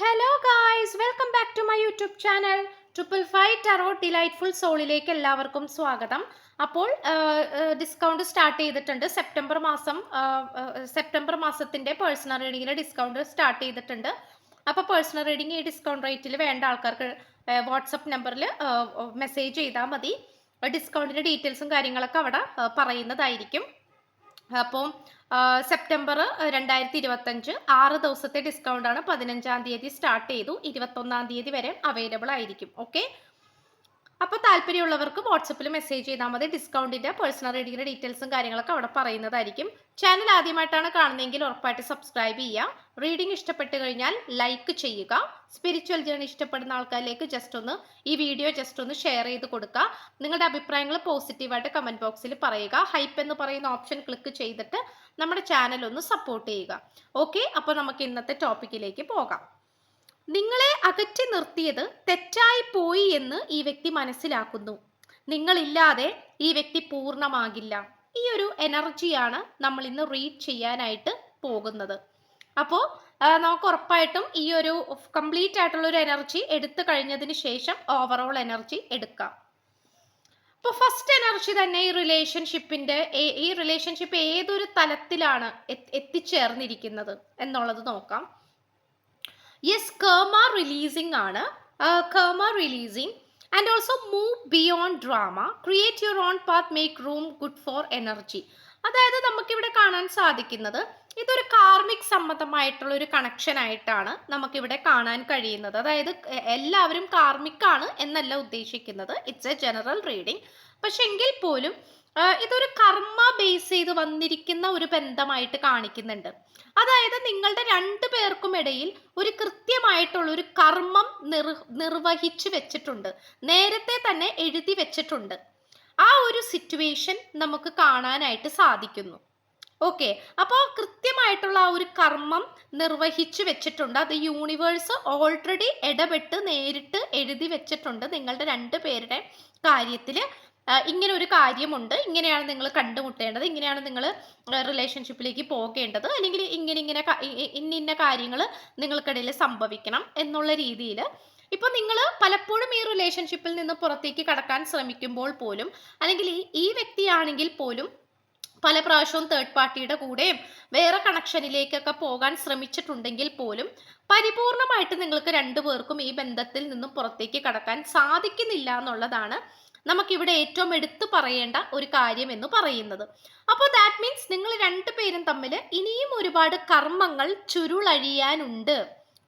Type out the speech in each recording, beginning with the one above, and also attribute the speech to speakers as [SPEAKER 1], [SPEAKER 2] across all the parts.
[SPEAKER 1] Hello guys welcome back to my YouTube channel triple five tarot delightful സോളിലേക്ക് എല്ലാവർക്കും സ്വാഗതം. അപ്പോൾ discount start ചെയ്തിട്ടുണ്ട്. September മാസം സെപ്റ്റംബർ മാസത്തിന്റെ പേഴ്സണൽ റീഡിങ്ങിൽ ഡിസ്കൗണ്ട് സ്റ്റാർട്ട് ചെയ്തിട്ടുണ്ട്. അപ്പോൾ പേഴ്സണൽ റീഡിങ് ഈ ഡിസ്കൗണ്ട് റേറ്റിൽ വേണ്ട ആൾക്കാർക്ക് വാട്സപ്പ് നമ്പറിൽ മെസ്സേജ് ചെയ്താൽ മതി. ഡിസ്കൗണ്ടിന്റെ ഡീറ്റെയിൽസും കാര്യങ്ങളൊക്കെ അവിടെ പറയുന്നതായിരിക്കും. അപ്പോൾ സെപ്റ്റംബർ രണ്ടായിരത്തി ഇരുപത്തഞ്ച് ആറ് ദിവസത്തെ ഡിസ്കൗണ്ട് ആണ് പതിനഞ്ചാം തീയതി സ്റ്റാർട്ട് ചെയ്തു. ഇരുപത്തൊന്നാം തീയതി വരെ അവൈലബിൾ ആയിരിക്കും. ഓക്കെ അപ്പോൾ താല്പര്യമുള്ളവർക്ക് വാട്സപ്പിൽ മെസ്സേജ് ചെയ്താൽ മതി. ഡിസ്കൗണ്ടിന്റെ പേഴ്സണൽ റീഡിങ്ങിന്റെ ഡീറ്റെയിൽസും കാര്യങ്ങളൊക്കെ അവിടെ പറയുന്നതായിരിക്കും. ചാനൽ ആദ്യമായിട്ടാണ് കാണുന്നതെങ്കിൽ ഉറപ്പായിട്ട് സബ്സ്ക്രൈബ് ചെയ്യുക. റീഡിംഗ് ഇഷ്ടപ്പെട്ട് കഴിഞ്ഞാൽ ലൈക്ക് ചെയ്യുക. സ്പിരിച്വൽ ജേണി ഇഷ്ടപ്പെടുന്ന ആൾക്കാരിലേക്ക് ജസ്റ്റ് ഒന്ന് ഈ വീഡിയോ ജസ്റ്റ് ഒന്ന് ഷെയർ ചെയ്ത് കൊടുക്കുക. നിങ്ങളുടെ അഭിപ്രായങ്ങൾ പോസിറ്റീവായിട്ട് കമന്റ് ബോക്സിൽ പറയുക. ഹൈപ്പ് എന്ന് പറയുന്ന ഓപ്ഷൻ ക്ലിക്ക് ചെയ്തിട്ട് നമ്മുടെ ചാനൽ ഒന്ന് സപ്പോർട്ട് ചെയ്യുക. ഓക്കെ അപ്പോൾ നമുക്ക് ഇന്നത്തെ ടോപ്പിക്കിലേക്ക് പോകാം. നിങ്ങളെ അകറ്റി നിർത്തിയത് തെറ്റായി പോയി എന്ന് ഈ വ്യക്തി മനസ്സിലാക്കുന്നു. നിങ്ങളില്ലാതെ ഈ വ്യക്തി പൂർണമാകില്ല. ഈ ഒരു എനർജിയാണ് നമ്മൾ ഇന്ന് റീഡ് ചെയ്യാനായിട്ട് പോകുന്നത്. അപ്പോൾ നമുക്ക് ഉറപ്പായിട്ടും ഈ ഒരു കംപ്ലീറ്റ് ആയിട്ടുള്ള ഒരു എനർജി എടുത്തു കഴിഞ്ഞതിന് ശേഷം ഓവറോൾ എനർജി എടുക്കാം. അപ്പോൾ ഫസ്റ്റ് എനർജി തന്നെ ഈ റിലേഷൻഷിപ്പിന്റെ ഈ റിലേഷൻഷിപ്പ് ഏതൊരു തലത്തിലാണ് എത്തിച്ചേർന്നിരിക്കുന്നത് എന്നുള്ളത് നോക്കാം. യെസ് കേമ റിലീസിംഗ് ആണ്. കേമ releasing and also move beyond drama create your own path make room good for energy അതായത് നമുക്കിവിടെ കാണാൻ സാധിക്കുന്നത് ഇതൊരു കാർമിക് സംബന്ധമായിട്ടുള്ള ഒരു കണക്ഷൻ ആയിട്ടാണ് നമുക്കിവിടെ കാണാൻ കഴിയുന്നത്. അതായത് എല്ലാവരും കാർമിക് ആണ് എന്നല്ല ഉദ്ദേശിക്കുന്നത്. ഇറ്റ്സ് എ ജനറൽ റീഡിംഗ് പക്ഷെ എങ്കിൽ പോലും ഇതൊരു കർമ്മ ബേസ് ചെയ്ത് വന്നിരിക്കുന്ന ഒരു ബന്ധമായിട്ട് കാണിക്കുന്നുണ്ട്. അതായത് നിങ്ങളുടെ രണ്ടു പേർക്കും ഇടയിൽ ഒരു കൃത്യമായിട്ടുള്ള ഒരു കർമ്മം നിർ നിർവഹിച്ചു വെച്ചിട്ടുണ്ട്. നേരത്തെ തന്നെ എഴുതി വെച്ചിട്ടുണ്ട്. ആ ഒരു സിറ്റുവേഷൻ നമുക്ക് കാണാനായിട്ട് സാധിക്കുന്നു. ഓക്കെ. അപ്പോൾ കൃത്യമായിട്ടുള്ള ആ ഒരു കർമ്മം നിർവഹിച്ചു വെച്ചിട്ടുണ്ട്. അത് യൂണിവേഴ്സ് ഓൾറെഡി ഇടപെട്ട് നേരിട്ട് എഴുതി വെച്ചിട്ടുണ്ട് നിങ്ങളുടെ രണ്ട് പേരുടെ കാര്യത്തിൽ ഇങ്ങനെ ഒരു കാര്യമുണ്ട്. ഇങ്ങനെയാണ് നിങ്ങൾ കണ്ടുമുട്ടേണ്ടത്. ഇങ്ങനെയാണ് നിങ്ങൾ റിലേഷൻഷിപ്പിലേക്ക് പോകേണ്ടത്. അല്ലെങ്കിൽ ഇങ്ങനെ ഇങ്ങനെ ഇന്ന ഇന്ന കാര്യങ്ങൾ നിങ്ങൾക്കിടയിൽ സംഭവിക്കണം എന്നുള്ള രീതിയിൽ ഇപ്പൊ നിങ്ങൾ പലപ്പോഴും ഈ റിലേഷൻഷിപ്പിൽ നിന്ന് പുറത്തേക്ക് കടക്കാൻ ശ്രമിക്കുമ്പോൾ പോലും അല്ലെങ്കിൽ ഈ വ്യക്തിയാണെങ്കിൽ പോലും പല പ്രാവശ്യവും തേർഡ് പാർട്ടിയുടെ കൂടെയും വേറെ കണക്ഷനിലേക്കൊക്കെ പോകാൻ ശ്രമിച്ചിട്ടുണ്ടെങ്കിൽ പോലും പരിപൂർണമായിട്ട് നിങ്ങൾക്ക് രണ്ടുപേർക്കും ഈ ബന്ധത്തിൽ നിന്നും പുറത്തേക്ക് കടക്കാൻ സാധിക്കുന്നില്ല എന്നുള്ളതാണ് നമുക്കിവിടെ ഏറ്റവും എടുത്തു പറയേണ്ട ഒരു കാര്യം എന്ന് പറയുന്നത്. അപ്പോൾ ദാറ്റ് മീൻസ് നിങ്ങൾ രണ്ടുപേരും തമ്മിൽ ഇനിയും ഒരുപാട് കർമ്മങ്ങൾ ചുരുളഴിയാനുണ്ട്.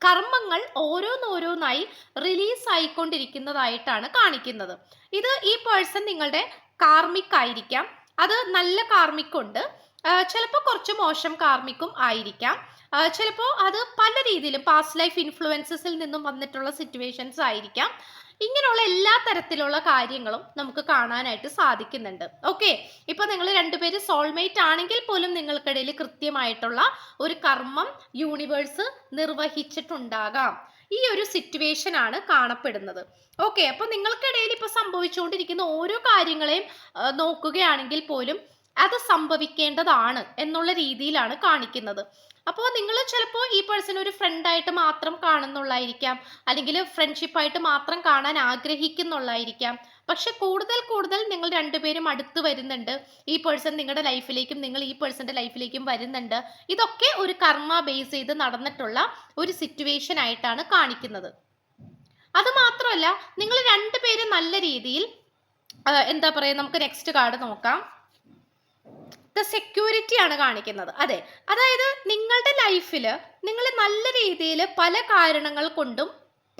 [SPEAKER 1] കർമ്മങ്ങൾ ഓരോന്നോരോന്നായി റിലീസ് ആയിക്കൊണ്ടിരിക്കുന്നതായിട്ടാണ് കാണിക്കുന്നത്. ഇത് ഈ പേഴ്സൺ നിങ്ങളുടെ കാർമിക് ആയിരിക്കാം അത് നല്ല കാർമ്മിക്കുണ്ട് ചിലപ്പോൾ കുറച്ച് മോശം കാർമിക്കും ആയിരിക്കാം. ചിലപ്പോൾ അത് പല രീതിയിലും പാസ്റ്റ് ലൈഫ് ഇൻഫ്ലുവൻസസിൽ നിന്നും വന്നിട്ടുള്ള സിറ്റുവേഷൻസ് ആയിരിക്കാം. ഇങ്ങനെയുള്ള എല്ലാ തരത്തിലുള്ള കാര്യങ്ങളും നമുക്ക് കാണാനായിട്ട് സാധിക്കുന്നുണ്ട്. ഓക്കെ ഇപ്പൊ നിങ്ങൾ രണ്ടുപേര് സോൾമേറ്റ് ആണെങ്കിൽ പോലും നിങ്ങൾക്കിടയിൽ കൃത്യമായിട്ടുള്ള ഒരു കർമ്മം യൂണിവേഴ്സ് നിർവഹിച്ചിട്ടുണ്ടാകാം. ഈ ഒരു സിറ്റുവേഷൻ ആണ് കാണപ്പെടുന്നത്. ഓക്കെ അപ്പൊ നിങ്ങൾക്കിടയിൽ ഇപ്പൊ സംഭവിച്ചുകൊണ്ടിരിക്കുന്ന ഓരോ കാര്യങ്ങളെയും നോക്കുകയാണെങ്കിൽ പോലും അത് സംഭവിക്കേണ്ടതാണ് എന്നുള്ള രീതിയിലാണ് കാണിക്കുന്നത്. അപ്പോൾ നിങ്ങൾ ചിലപ്പോൾ ഈ പേഴ്സൺ ഒരു ഫ്രണ്ടായിട്ട് മാത്രം കാണുന്നുള്ളായിരിക്കാം. അല്ലെങ്കിൽ ഫ്രണ്ട്ഷിപ്പായിട്ട് മാത്രം കാണാൻ ആഗ്രഹിക്കുന്നുള്ളായിരിക്കാം. പക്ഷെ കൂടുതൽ കൂടുതൽ നിങ്ങൾ രണ്ടുപേരും അടുത്ത് വരുന്നുണ്ട്. ഈ പേഴ്സൺ നിങ്ങളുടെ ലൈഫിലേക്കും നിങ്ങൾ ഈ പേഴ്സന്റെ ലൈഫിലേക്കും വരുന്നുണ്ട്. ഇതൊക്കെ ഒരു കർമ്മ ബേസ് ചെയ്ത് നടന്നിട്ടുള്ള ഒരു സിറ്റുവേഷൻ ആയിട്ടാണ് കാണിക്കുന്നത്. അത് മാത്രമല്ല നിങ്ങൾ രണ്ടുപേരും നല്ല രീതിയിൽ എന്താ പറയുക നമുക്ക് നെക്സ്റ്റ് കാർഡ് നോക്കാം. ദ സെക്യൂരിറ്റി ആണ് കാണിക്കുന്നത്. അതെ അതായത് നിങ്ങളുടെ ലൈഫിൽ നിങ്ങൾ നല്ല രീതിയിൽ പല കാരണങ്ങൾ കൊണ്ടും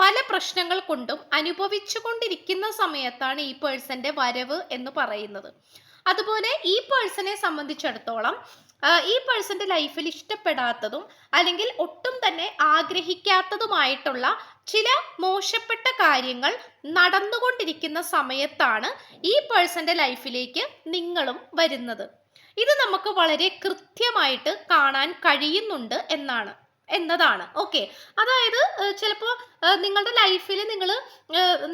[SPEAKER 1] പല പ്രശ്നങ്ങൾ കൊണ്ടും അനുഭവിച്ചു കൊണ്ടിരിക്കുന്ന സമയത്താണ് ഈ പേഴ്സന്റെ വരവ് എന്ന് പറയുന്നത്. അതുപോലെ ഈ പേഴ്സണെ സംബന്ധിച്ചിടത്തോളം ഈ പേഴ്സന്റെ ലൈഫിൽ ഇഷ്ടപ്പെടാത്തതും അല്ലെങ്കിൽ ഒട്ടും തന്നെ ആഗ്രഹിക്കാത്തതുമായിട്ടുള്ള ചില മോശപ്പെട്ട കാര്യങ്ങൾ നടന്നുകൊണ്ടിരിക്കുന്ന സമയത്താണ് ഈ പേഴ്സന്റെ ലൈഫിലേക്ക് നിങ്ങളും വരുന്നത്. ഇത് നമുക്ക് വളരെ കൃത്യമായിട്ട് കാണാൻ കഴിയുന്നുണ്ട് എന്നാണ്. എന്നതാണ്. ഓക്കെ അതായത് ചിലപ്പോൾ നിങ്ങളുടെ ലൈഫിൽ നിങ്ങൾ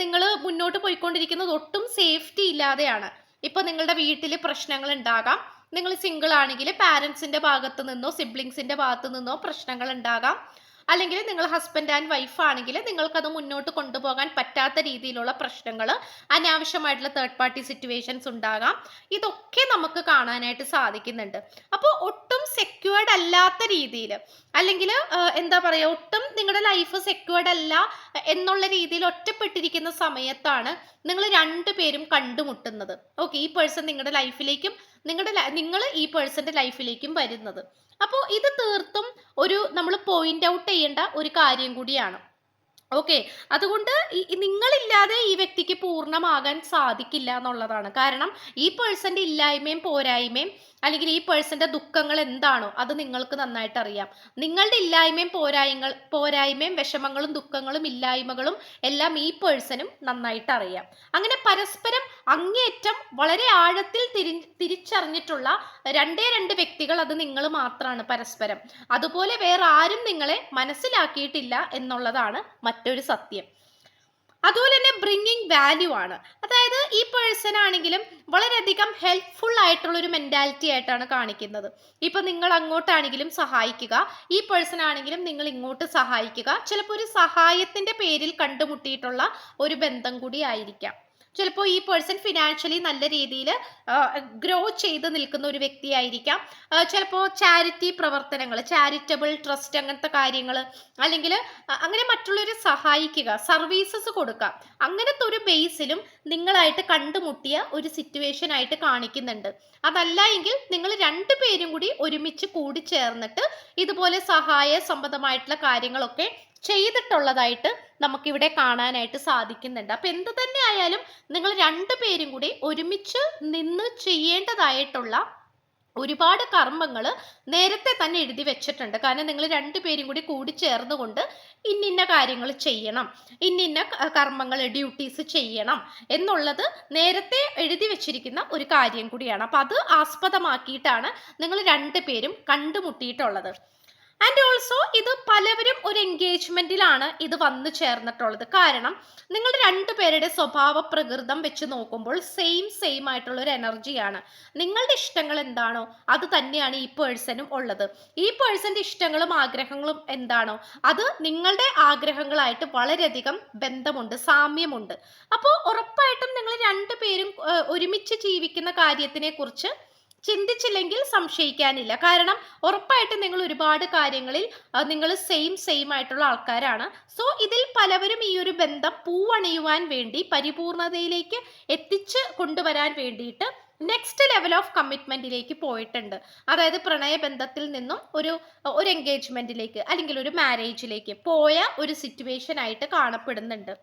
[SPEAKER 1] നിങ്ങൾ മുന്നോട്ട് പോയിക്കൊണ്ടിരിക്കുന്നത് ഒട്ടും സേഫ്റ്റി ഇല്ലാതെയാണ്. ഇപ്പൊ നിങ്ങളുടെ വീട്ടിൽ പ്രശ്നങ്ങൾ ഉണ്ടാകാം നിങ്ങൾ സിംഗിൾ ആണെങ്കിൽ പാരൻസിന്റെ ഭാഗത്ത് നിന്നോ സിബ്ലിങ്സിന്റെ ഭാഗത്ത് നിന്നോ പ്രശ്നങ്ങൾ ഉണ്ടാകാം അല്ലെങ്കിൽ നിങ്ങൾ ഹസ്ബൻഡ് ആൻഡ് വൈഫ് ആണെങ്കിൽ നിങ്ങൾക്ക് അത് മുന്നോട്ട് കൊണ്ടുപോകാൻ പറ്റാത്ത രീതിയിലുള്ള പ്രശ്നങ്ങൾ അനാവശ്യമായിട്ടുള്ള തേർഡ് പാർട്ടി സിറ്റുവേഷൻസ് ഉണ്ടാകാം. ഇതൊക്കെ നമുക്ക് കാണാനായിട്ട് സാധിക്കുന്നുണ്ട്. അപ്പോൾ ഒട്ടും സെക്യൂർഡ് അല്ലാത്ത രീതിയിൽ അല്ലെങ്കിൽ എന്താ പറയുക ഒട്ടും നിങ്ങളുടെ ലൈഫ് സെക്യൂർഡ് അല്ല എന്നുള്ള രീതിയിൽ ഒറ്റപ്പെട്ടിരിക്കുന്ന സമയത്താണ് നിങ്ങൾ രണ്ടുപേരും കണ്ടുമുട്ടുന്നത്. ഓക്കെ ഈ പേഴ്സൺ നിങ്ങളുടെ ലൈഫിലേക്കും നിങ്ങളുടെ നിങ്ങൾ ഈ പേഴ്സന്റെ ലൈഫിലേക്കും വരുന്നത്. അപ്പോൾ ഇത് തീർത്തും ഒരു നമ്മൾ പോയിന്റ് ഔട്ട് ചെയ്യേണ്ട ഒരു കാര്യം കൂടിയാണ്. ഓക്കെ അതുകൊണ്ട് നിങ്ങളില്ലാതെ ഈ വ്യക്തിക്ക് പൂർണമാകാൻ സാധിക്കില്ല എന്നുള്ളതാണ്. കാരണം ഈ പേഴ്സന്റെ ഇല്ലായ്മയും പോരായ്മയും അല്ലെങ്കിൽ ഈ പേഴ്സന്റെ ദുഃഖങ്ങൾ എന്താണോ അത് നിങ്ങൾക്ക് നന്നായിട്ട് അറിയാം. നിങ്ങളുടെ ഇല്ലായ്മയും പോരായ്മകൾ പോരായ്മയും വിഷമങ്ങളും ദുഃഖങ്ങളും ഇല്ലായ്മകളും എല്ലാം ഈ പേഴ്സണും നന്നായിട്ട് അറിയാം. അങ്ങനെ പരസ്പരം അങ്ങേയറ്റം വളരെ ആഴത്തിൽ തിരി തിരിച്ചറിഞ്ഞിട്ടുള്ള രണ്ടേ രണ്ട് വ്യക്തികൾ അത് നിങ്ങൾ മാത്രമാണ് പരസ്പരം. അതുപോലെ വേറെ ആരും നിങ്ങളെ മനസ്സിലാക്കിയിട്ടില്ല എന്നുള്ളതാണ് മറ്റൊരു സത്യം. അതുപോലെ തന്നെ ബ്രിങ്ങിങ് വാല്യൂ ആണ്. അതായത് ഈ പേഴ്സൺ ആണെങ്കിലും വളരെയധികം ഹെൽപ്ഫുൾ ആയിട്ടുള്ള ഒരു മെന്റാലിറ്റി ആയിട്ടാണ് കാണിക്കുന്നത്. ഇപ്പൊ നിങ്ങൾ അങ്ങോട്ടാണെങ്കിലും സഹായിക്കുക. ഈ പേഴ്സൺ ആണെങ്കിലും നിങ്ങൾ ഇങ്ങോട്ട് സഹായിക്കുക. ചിലപ്പോൾ ഒരു സഹായത്തിന്റെ പേരിൽ കണ്ടുമുട്ടിയിട്ടുള്ള ഒരു ബന്ധം കൂടി ആയിരിക്കാം. ചിലപ്പോൾ ഈ പേഴ്സൺ ഫിനാൻഷ്യലി നല്ല രീതിയിൽ ഗ്രോ ചെയ്ത് നിൽക്കുന്ന ഒരു വ്യക്തിയായിരിക്കാം. ചിലപ്പോൾ ചാരിറ്റി പ്രവർത്തനങ്ങൾ ചാരിറ്റബിൾ ട്രസ്റ്റ് അങ്ങനത്തെ കാര്യങ്ങൾ അല്ലെങ്കിൽ അങ്ങനെ മറ്റുള്ളവരെ സഹായിക്കുക സർവീസസ് കൊടുക്കുക. അങ്ങനത്തെ ഒരു ബേസിലും നിങ്ങളായിട്ട് കണ്ടുമുട്ടിയ ഒരു സിറ്റുവേഷൻ ആയിട്ട് കാണിക്കുന്നുണ്ട്. അതല്ല എങ്കിൽ നിങ്ങൾ രണ്ടുപേരും കൂടി ഒരുമിച്ച് കൂടി ചേർന്നിട്ട് ഇതുപോലെ സഹായ സംബന്ധമായിട്ടുള്ള കാര്യങ്ങളൊക്കെ ചെയ്തിട്ടുള്ളതായിട്ട് നമുക്കിവിടെ കാണാനായിട്ട് സാധിക്കുന്നുണ്ട്. അപ്പൊ എന്ത് തന്നെ ആയാലും നിങ്ങൾ രണ്ടു പേരും കൂടി ഒരുമിച്ച് നിന്ന് ചെയ്യേണ്ടതായിട്ടുള്ള ഒരുപാട് കർമ്മങ്ങൾ നേരത്തെ തന്നെ എഴുതി വെച്ചിട്ടുണ്ട്. കാരണം നിങ്ങൾ രണ്ടുപേരും കൂടി കൂടി ചേർന്നുകൊണ്ട് ഇന്നിന്ന കാര്യങ്ങൾ ചെയ്യണം. ഇന്നിന്ന കർമ്മങ്ങൾ ഡ്യൂട്ടീസ് ചെയ്യണം എന്നുള്ളത് നേരത്തെ എഴുതി വെച്ചിരിക്കുന്ന ഒരു കാര്യം കൂടിയാണ്. അപ്പം അത് ആസ്പദമാക്കിയിട്ടാണ് നിങ്ങൾ രണ്ടുപേരും കണ്ടുമുട്ടിയിട്ടുള്ളത്. ആൻഡ് ഓൾസോ ഇത് പലവരും ഒരു എൻഗേജ്മെന്റിലാണ് ഇത് വന്നു ചേർന്നിട്ടുള്ളത്. കാരണം നിങ്ങൾ രണ്ടുപേരുടെ സ്വഭാവ പ്രകൃതം വെച്ച് നോക്കുമ്പോൾ സെയിം സെയിം ആയിട്ടുള്ള ഒരു എനർജിയാണ് നിങ്ങളുടെ ഇഷ്ടങ്ങൾ എന്താണോ അത് തന്നെയാണ് ഈ പേഴ്സണും ഉള്ളത്. ഈ പേഴ്സന്റെ ഇഷ്ടങ്ങളും ആഗ്രഹങ്ങളും എന്താണോ അത് നിങ്ങളുടെ ആഗ്രഹങ്ങളായിട്ട് വളരെയധികം ബന്ധമുണ്ട് സാമ്യമുണ്ട്. അപ്പോൾ ഉറപ്പായിട്ടും നിങ്ങൾ രണ്ടുപേരും ഒരുമിച്ച് ജീവിക്കുന്ന കാര്യത്തിനെ കുറിച്ച് ചിന്തിച്ചില്ലെങ്കിൽ സംശയിക്കാനില്ല. കാരണം ഉറപ്പായിട്ടും നിങ്ങൾ ഒരുപാട് കാര്യങ്ങളിൽ നിങ്ങൾ സെയിം സെയിം ആയിട്ടുള്ള ആൾക്കാരാണ്. സോ ഇതിൽ പലവരും ഈ ഒരു ബന്ധം പൂവണിയുവാൻ വേണ്ടി പരിപൂർണതയിലേക്ക് എത്തിച്ച് കൊണ്ടുവരാൻ വേണ്ടിയിട്ട് നെക്സ്റ്റ് ലെവൽ ഓഫ് കമ്മിറ്റ്മെന്റിലേക്ക് പോയിട്ടുണ്ട്. അതായത് പ്രണയബന്ധത്തിൽ നിന്നും ഒരു ഒരു എൻഗേജ്മെന്റിലേക്ക് അല്ലെങ്കിൽ ഒരു മാരേജിലേക്ക് പോയ ഒരു സിറ്റുവേഷൻ ആയിട്ട് കാണപ്പെടുന്നുണ്ട്.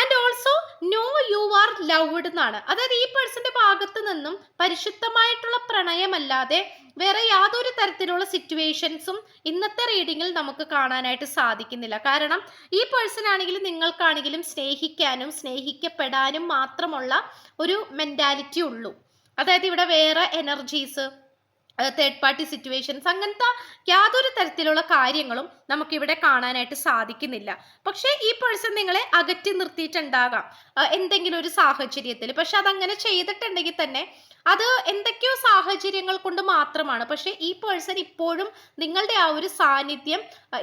[SPEAKER 1] And also know you are loved എന്നാണ്. അതായത് ഈ പേഴ്സന്റെ ഭാഗത്ത് നിന്നും പരിശുദ്ധമായിട്ടുള്ള പ്രണയമല്ലാതെ വേറെ യാതൊരു തരത്തിലുള്ള സിറ്റുവേഷൻസും ഇന്നത്തെ റീഡിങ്ങിൽ നമുക്ക് കാണാനായിട്ട് സാധിക്കുന്നില്ല. കാരണം ഈ പേഴ്സൺ ആണെങ്കിലും നിങ്ങൾക്കാണെങ്കിലും സ്നേഹിക്കാനും സ്നേഹിക്കപ്പെടാനും മാത്രമുള്ള ഒരു മെന്റാലിറ്റി ഉള്ളൂ. അതായത് ഇവിടെ വേറെ എനർജീസ് തേർഡ് പാർട്ടി സിറ്റുവേഷൻസ് അങ്ങനത്തെ യാതൊരു തരത്തിലുള്ള കാര്യങ്ങളും നമുക്കിവിടെ കാണാനായിട്ട് സാധിക്കുന്നില്ല. പക്ഷേ ഈ പേഴ്സൺ നിങ്ങളെ അകറ്റി നിർത്തിയിട്ടുണ്ടാകാം. എന്തെങ്കിലും ഒരു സാഹചര്യത്തിൽ. പക്ഷെ അതങ്ങനെ ചെയ്തിട്ടുണ്ടെങ്കിൽ തന്നെ അത് എന്തൊക്കെയോ സാഹചര്യങ്ങൾ കൊണ്ട് മാത്രമാണ്. പക്ഷെ ഈ പേഴ്സൺ ഇപ്പോഴും നിങ്ങളുടെ ആ ഒരു സാന്നിധ്യം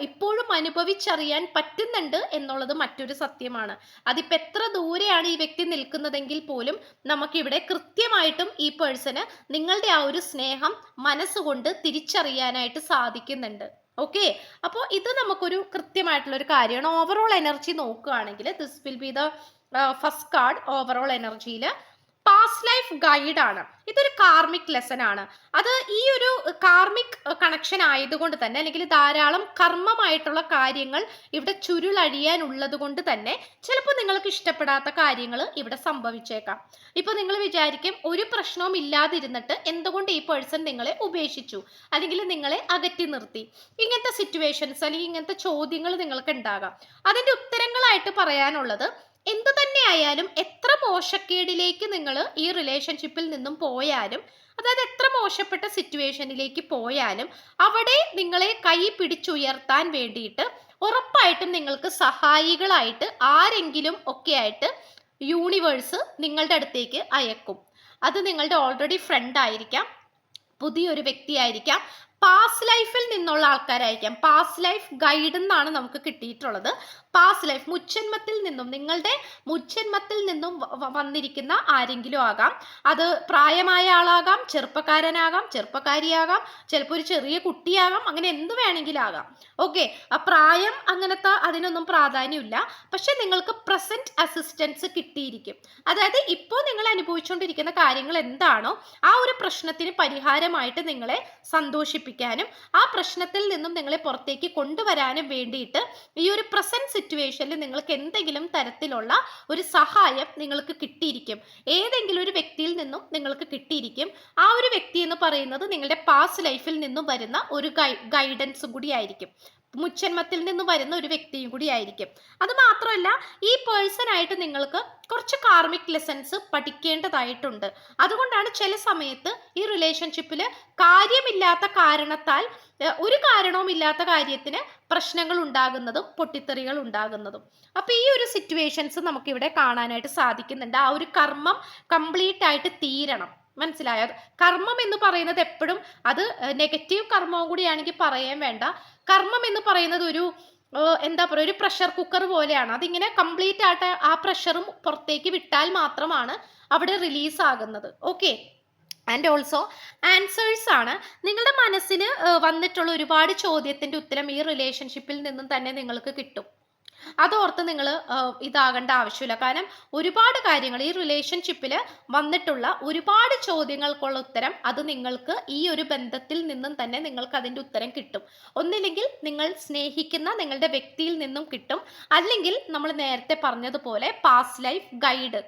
[SPEAKER 1] ഇപ്പോഴും അനുഭവിച്ചറിയാൻ പറ്റുന്നുണ്ട് എന്നുള്ളത് മറ്റൊരു സത്യമാണ്. അതിപ്പോ എത്ര ദൂരെയാണ് ഈ വ്യക്തി നിൽക്കുന്നതെങ്കിൽ പോലും നമുക്കിവിടെ കൃത്യമായിട്ടും ഈ പേഴ്സണ് നിങ്ങളുടെ ആ ഒരു സ്നേഹം മനസ്സുകൊണ്ട് തിരിച്ചറിയാനായിട്ട് സാധിക്കുന്നുണ്ട്. ഓക്കെ അപ്പോൾ ഇത് നമുക്കൊരു കൃത്യമായിട്ടുള്ള ഒരു കാര്യമാണ്. ഓവറോൾ എനർജി നോക്കുകയാണെങ്കിൽ this will be the first card overall എനർജിയിൽ പാസ്റ്റ് ലൈഫ് ഗൈഡ് ആണ്. ഇതൊരു കാർമിക് ലെസൺ ആണ്. അത് ഈ ഒരു കാർമിക് കണക്ഷൻ ആയതുകൊണ്ട് തന്നെ അല്ലെങ്കിൽ ധാരാളം കർമ്മമായിട്ടുള്ള കാര്യങ്ങൾ ഇവിടെ ചുരുളഴിയാൻ ഉള്ളത് കൊണ്ട് തന്നെ ചിലപ്പോൾ നിങ്ങൾക്ക് ഇഷ്ടപ്പെടാത്ത കാര്യങ്ങൾ ഇവിടെ സംഭവിച്ചേക്കാം. ഇപ്പൊ നിങ്ങൾ വിചാരിക്കും ഒരു പ്രശ്നവും ഇല്ലാതിരുന്നിട്ട് എന്തുകൊണ്ട് ഈ പേഴ്സൺ നിങ്ങളെ ഉപേക്ഷിച്ചു? അല്ലെങ്കിൽ നിങ്ങളെ അകറ്റി നിർത്തി. ഇങ്ങനത്തെ സിറ്റുവേഷൻസ് അല്ലെങ്കിൽ ഇങ്ങനത്തെ ചോദ്യങ്ങൾ നിങ്ങൾക്ക് ഉണ്ടാകാം. അതിന്റെ ഉത്തരങ്ങളായിട്ട് പറയാനുള്ളത് എന്തു തന്നെയായാലും എത്ര മോശക്കേടിലേക്ക് നിങ്ങൾ ഈ റിലേഷൻഷിപ്പിൽ നിന്നും പോയാലും അതായത് എത്ര മോശപ്പെട്ട സിറ്റുവേഷനിലേക്ക് പോയാലും അവിടെ നിങ്ങളെ കൈ പിടിച്ചുയർത്താൻ വേണ്ടിയിട്ട് ഉറപ്പായിട്ടും നിങ്ങൾക്ക് സഹായികളായിട്ട് ആരെങ്കിലും ഒക്കെ ആയിട്ട് യൂണിവേഴ്സ് നിങ്ങളുടെ അടുത്തേക്ക് അയക്കും. അത് നിങ്ങളുടെ ഓൾറെഡി ഫ്രണ്ട് ആയിരിക്കാം പുതിയൊരു വ്യക്തിയായിരിക്കാം പാസ് ലൈഫിൽ നിന്നുള്ള ആൾക്കാരായിരിക്കാം. പാസ് ലൈഫ് ഗൈഡ് എന്നാണ് നമുക്ക് കിട്ടിയിട്ടുള്ളത്. പാസ് ലൈഫ് മുച്ചന്മത്തിൽ നിന്നും നിങ്ങളുടെ മുച്ചന്മത്തിൽ നിന്നും വന്നിരിക്കുന്ന ആരെങ്കിലും ആകാം. അത് പ്രായമായ ആളാകാം ചെറുപ്പക്കാരനാകാം ചെറുപ്പക്കാരിയാകാം ചിലപ്പോൾ ഒരു ചെറിയ കുട്ടിയാകാം അങ്ങനെ എന്ത് വേണമെങ്കിലും ആകാം. ഓക്കെ ആ പ്രായം അങ്ങനത്തെ അതിനൊന്നും പ്രാധാന്യമില്ല. പക്ഷെ നിങ്ങൾക്ക് പ്രസന്റ് അസിസ്റ്റൻസ് കിട്ടിയിരിക്കും. അതായത് ഇപ്പോൾ നിങ്ങൾ അനുഭവിച്ചുകൊണ്ടിരിക്കുന്ന കാര്യങ്ങൾ എന്താണോ ആ ഒരു പ്രശ്നത്തിന് പരിഹാരമായിട്ട് നിങ്ങളെ സന്തോഷിപ്പിക്കാനും ആ പ്രശ്നത്തിൽ നിന്നും നിങ്ങളെ പുറത്തേക്ക് കൊണ്ടുവരാനും വേണ്ടിയിട്ട് ഈ ഒരു പ്രസന്റ് സിറ്റുവേഷനിൽ നിങ്ങൾക്ക് എന്തെങ്കിലും തരത്തിലുള്ള ഒരു സഹായം നിങ്ങൾക്ക് കിട്ടിയിരിക്കും. ഏതെങ്കിലും ഒരു വ്യക്തിയിൽ നിന്നും നിങ്ങൾക്ക് കിട്ടിയിരിക്കും. ആ ഒരു വ്യക്തി എന്ന് പറയുന്നത് നിങ്ങളുടെ പാസ്റ്റ് ലൈഫിൽ നിന്നും വരുന്ന ഒരു ഗൈഡൻസും കൂടി ആയിരിക്കും. മുച്ചന്മത്തിൽ നിന്ന് വരുന്ന ഒരു വ്യക്തിയും കൂടി ആയിരിക്കും. അത് മാത്രമല്ല ഈ പേഴ്സൺ ആയിട്ട് നിങ്ങൾക്ക് കുറച്ച് കാർമിക് ലെസൺസ് പഠിക്കേണ്ടതായിട്ടുണ്ട്. അതുകൊണ്ടാണ് ചില സമയത്ത് ഈ റിലേഷൻഷിപ്പിൽ കാര്യമില്ലാത്ത കാരണത്താൽ ഒരു കാരണവും ഇല്ലാത്ത കാര്യത്തിന് പ്രശ്നങ്ങൾ ഉണ്ടാകുന്നതും പൊട്ടിത്തെറികൾ ഉണ്ടാകുന്നതും. അപ്പോൾ ഈ ഒരു സിറ്റുവേഷൻസ് നമുക്കിവിടെ കാണാനായിട്ട് സാധിക്കുന്നുണ്ട്. ആ ഒരു കർമ്മം കംപ്ലീറ്റ് ആയിട്ട് തീരണം. മനസ്സിലായോ? കർമ്മം എന്ന് പറയുന്നത് എപ്പോഴും അത് നെഗറ്റീവ് കർമ്മവും കൂടിയാണെങ്കിൽ പറയാൻ വേണ്ട. കർമ്മം എന്ന് പറയുന്നത് ഒരു എന്താ പറയുക ഒരു പ്രഷർ കുക്കർ പോലെയാണ്. അതിങ്ങനെ കംപ്ലീറ്റ് ആയിട്ട് ആ പ്രഷറും പുറത്തേക്ക് വിട്ടാൽ മാത്രമാണ് അവിടെ റിലീസ് ആകുന്നത്. ഓക്കെ ആൻഡ് ഓൾസോ ആൻസേഴ്സ് ആണ്. നിങ്ങളുടെ മനസ്സിൽ വന്നിട്ടുള്ള ഒരുപാട് ചോദ്യത്തിന്റെ ഉത്തരം ഈ റിലേഷൻഷിപ്പിൽ നിന്നും തന്നെ നിങ്ങൾക്ക് കിട്ടും. അതോർത്ത് നിങ്ങൾ ഇതാകേണ്ട ആവശ്യമില്ല. കാരണം ഒരുപാട് കാര്യങ്ങൾ ഈ റിലേഷൻഷിപ്പിൽ വന്നിട്ടുള്ള ഒരുപാട് ചോദ്യങ്ങൾക്കുള്ള ഉത്തരം അത് നിങ്ങൾക്ക് ഈ ഒരു ബന്ധത്തിൽ നിന്നും തന്നെ നിങ്ങൾക്ക് അതിന്റെ ഉത്തരം കിട്ടും. ഒന്നില്ലെങ്കിൽ നിങ്ങൾ സ്നേഹിക്കുന്ന നിങ്ങളുടെ വ്യക്തിയിൽ നിന്നും കിട്ടും. അല്ലെങ്കിൽ നമ്മൾ നേരത്തെ പറഞ്ഞതുപോലെ പാസ്റ്റ് ലൈഫ് ഗൈഡ്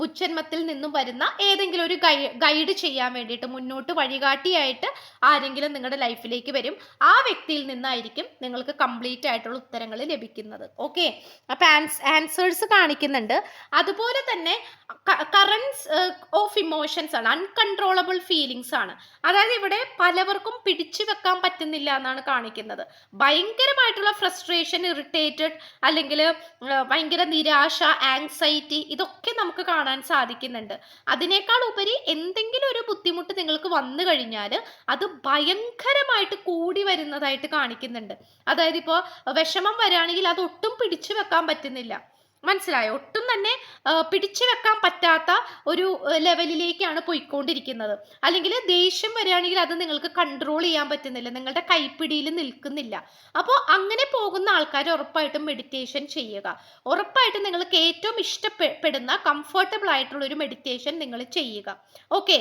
[SPEAKER 1] മുച്ചന്മത്തിൽ നിന്നും വരുന്ന ഏതെങ്കിലും ഒരു ഗൈഡ് ചെയ്യാൻ വേണ്ടിയിട്ട് മുന്നോട്ട് വഴികാട്ടിയായിട്ട് ആരെങ്കിലും നിങ്ങളുടെ ലൈഫിലേക്ക് വരും. ആ വ്യക്തിയിൽ നിന്നായിരിക്കും നിങ്ങൾക്ക് കംപ്ലീറ്റ് ആയിട്ടുള്ള ഉത്തരങ്ങൾ ലഭിക്കുന്നത്. ഓക്കെ? അപ്പം ആൻസ് ആൻസേഴ്സ് കാണിക്കുന്നുണ്ട്. അതുപോലെ തന്നെ കറൻസ് ഓഫ് ഇമോഷൻസ് ആണ്. അൺകൺട്രോളബിൾ ഫീലിങ്സ് ആണ്. അതായത് ഇവിടെ പലവർക്കും പിടിച്ചു വെക്കാൻ പറ്റുന്നില്ല എന്നാണ് കാണിക്കുന്നത്. ഭയങ്കരമായിട്ടുള്ള ഫ്രസ്ട്രേഷൻ ഇറിറ്റേറ്റഡ് അല്ലെങ്കിൽ ഭയങ്കര നിരാശ ആങ്സൈറ്റി ഇതൊക്കെ നമുക്ക് കാണാൻ സാധിക്കുന്നുണ്ട്. അതിനേക്കാൾ ഉപരി എന്തെങ്കിലും ഒരു ബുദ്ധിമുട്ട് നിങ്ങൾക്ക് വന്നു കഴിഞ്ഞാൽ അത് ഭയങ്കരമായിട്ട് കൂടി വരുന്നതായിട്ട് കാണിക്കുന്നുണ്ട്. അതായത് ഇപ്പോൾ വിഷമം വരികയാണെങ്കിൽ അത് ഒട്ടും പിടിച്ചു വെക്കാൻ പറ്റുന്നില്ല. മനസ്സിലായോ? ഒട്ടും തന്നെ പിടിച്ചു വെക്കാൻ പറ്റാത്ത ഒരു ലെവലിലേക്കാണ് പോയിക്കൊണ്ടിരിക്കുന്നത്. അല്ലെങ്കിൽ ദേഷ്യം വരികയാണെങ്കിൽ അത് നിങ്ങൾക്ക് കൺട്രോൾ ചെയ്യാൻ പറ്റുന്നില്ല. നിങ്ങളുടെ കൈപ്പിടിയിൽ നിൽക്കുന്നില്ല. അപ്പോൾ അങ്ങനെ പോകുന്ന ആൾക്കാർ ഉറപ്പായിട്ടും മെഡിറ്റേഷൻ ചെയ്യുക. ഉറപ്പായിട്ടും നിങ്ങൾക്ക് ഏറ്റവും ഇഷ്ടപ്പെടുന്ന കംഫർട്ടബിൾ ആയിട്ടുള്ള ഒരു മെഡിറ്റേഷൻ നിങ്ങൾ ചെയ്യുക. ഓക്കെ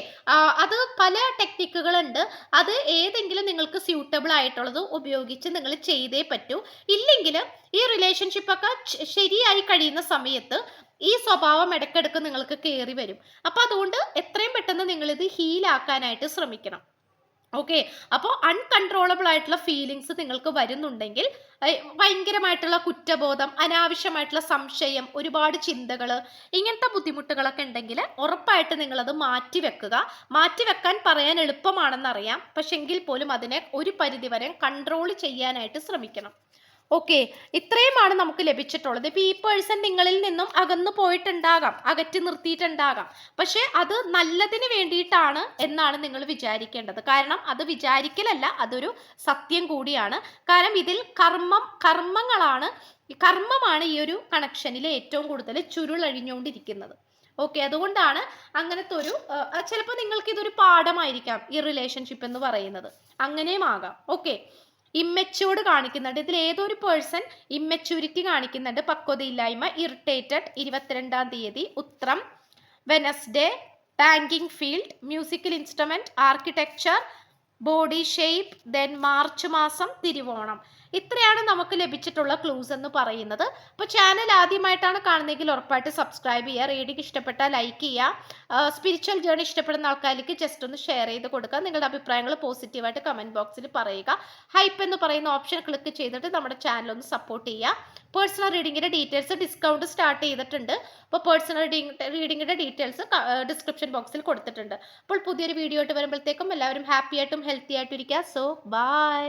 [SPEAKER 1] അത് പല ടെക്നിക്കുകളുണ്ട് അത് ഏതെങ്കിലും നിങ്ങൾക്ക് സ്യൂട്ടബിൾ ആയിട്ടുള്ളത് ഉപയോഗിച്ച് നിങ്ങൾ ചെയ്തേ പറ്റൂ. ഇല്ലെങ്കിൽ ഈ റിലേഷൻഷിപ്പ് ഒക്കെ ശരിയായി കഴിയുന്ന സമയത്ത് ഈ സ്വഭാവം ഇടയ്ക്കിടയ്ക്ക് നിങ്ങൾക്ക് കയറി വരും. അപ്പൊ അതുകൊണ്ട് എത്രയും പെട്ടെന്ന് നിങ്ങൾ ഇത് ഹീലാക്കാനായിട്ട് ശ്രമിക്കണം. ഓക്കെ അപ്പോൾ അൺകൺട്രോളബിൾ ആയിട്ടുള്ള ഫീലിങ്സ് നിങ്ങൾക്ക് വരുന്നുണ്ടെങ്കിൽ ഭയങ്കരമായിട്ടുള്ള കുറ്റബോധം അനാവശ്യമായിട്ടുള്ള സംശയം ഒരുപാട് ചിന്തകൾ ഇങ്ങനത്തെ ബുദ്ധിമുട്ടുകളൊക്കെ ഉണ്ടെങ്കിൽ ഉറപ്പായിട്ട് നിങ്ങളത് മാറ്റി വെക്കാൻ പറയാൻ എളുപ്പമാണെന്നറിയാം. പക്ഷെങ്കിൽ പോലും അതിനെ ഒരു പരിധിവരെ കൺട്രോൾ ചെയ്യാനായിട്ട് ശ്രമിക്കണം. ഓക്കെ ഇത്രയുമാണ് നമുക്ക് ലഭിച്ചിട്ടുള്ളത്. ഇപ്പൊ ഈ പേഴ്സൺ നിങ്ങളിൽ നിന്നും അകന്നു പോയിട്ടുണ്ടാകാം അകറ്റി നിർത്തിയിട്ടുണ്ടാകാം. പക്ഷേ അത് നല്ലതിന് വേണ്ടിയിട്ടാണ് എന്നാണ് നിങ്ങൾ വിചാരിക്കേണ്ടത്. കാരണം അത് വിചാരിക്കലല്ല അതൊരു സത്യം കൂടിയാണ്. കാരണം ഇതിൽ കർമ്മം കർമ്മങ്ങളാണ് കർമ്മമാണ് ഈ ഒരു കണക്ഷനിൽ ഏറ്റവും കൂടുതൽ ചുരുളഴിഞ്ഞുകൊണ്ടിരിക്കുന്നത്. ഓക്കെ അതുകൊണ്ടാണ് അങ്ങനത്തെ ഒരു ചിലപ്പോൾ നിങ്ങൾക്ക് ഇതൊരു പാഠമായിരിക്കാം ഈ റിലേഷൻഷിപ്പ് എന്ന് പറയുന്നത്. അങ്ങനെയും ആകാം. ഓക്കെ ഇമ്മച്യൂർഡ് കാണിക്കുന്നുണ്ട്. ഇതിൽ ഏതൊരു പേഴ്സൺ ഇമ്മച്യൂരിറ്റി കാണിക്കുന്നുണ്ട്? പക്വതയില്ലായ്മ ഇറിറ്റേറ്റഡ് ഇരുപത്തിരണ്ടാം തീയതി ഉത്രം Wednesday banking field musical instrument architecture body shape then March മാസം തിരുവോണം. ഇത്രയാണ് നമുക്ക് ലഭിച്ചിട്ടുള്ള ക്ലൂസ് എന്ന് പറയുന്നത്. അപ്പോൾ ചാനൽ ആദ്യമായിട്ടാണ് കാണുന്നതെങ്കിൽ ഉറപ്പായിട്ട് സബ്സ്ക്രൈബ് ചെയ്യുക റീഡിങ് ഇഷ്ടപ്പെട്ടാൽ ലൈക്ക് ചെയ്യുക. സ്പിരിച്വൽ ജേണി ഇഷ്ടപ്പെടുന്ന ആൾക്കാർക്ക് ജസ്റ്റ് ഒന്ന് ഷെയർ ചെയ്ത് കൊടുക്കുക. നിങ്ങളുടെ അഭിപ്രായങ്ങൾ പോസിറ്റീവായിട്ട് കമന്റ് ബോക്സിൽ പറയുക. ഹൈപ്പ് എന്ന് പറയുന്ന ഓപ്ഷൻ ക്ലിക്ക് ചെയ്തിട്ട് നമ്മുടെ ചാനൽ ഒന്ന് സപ്പോർട്ട് ചെയ്യുക. പേഴ്സണൽ റീഡിങ്ങിന്റെ ഡീറ്റെയിൽസ് ഡിസ്കൗണ്ട് സ്റ്റാർട്ട് ചെയ്തിട്ടുണ്ട്. അപ്പോൾ പേഴ്സണൽ റീഡിങ്ങിന്റെ ഡീറ്റെയിൽസ് ഡിസ്ക്രിപ്ഷൻ ബോക്സിൽ കൊടുത്തിട്ടുണ്ട്. അപ്പോൾ പുതിയൊരു വീഡിയോ ആയിട്ട് വരുമ്പോഴത്തേക്കും എല്ലാവരും ഹാപ്പി ആയിട്ടും ഹെൽത്തി ആയിട്ടും ഇരിക്കുക. So by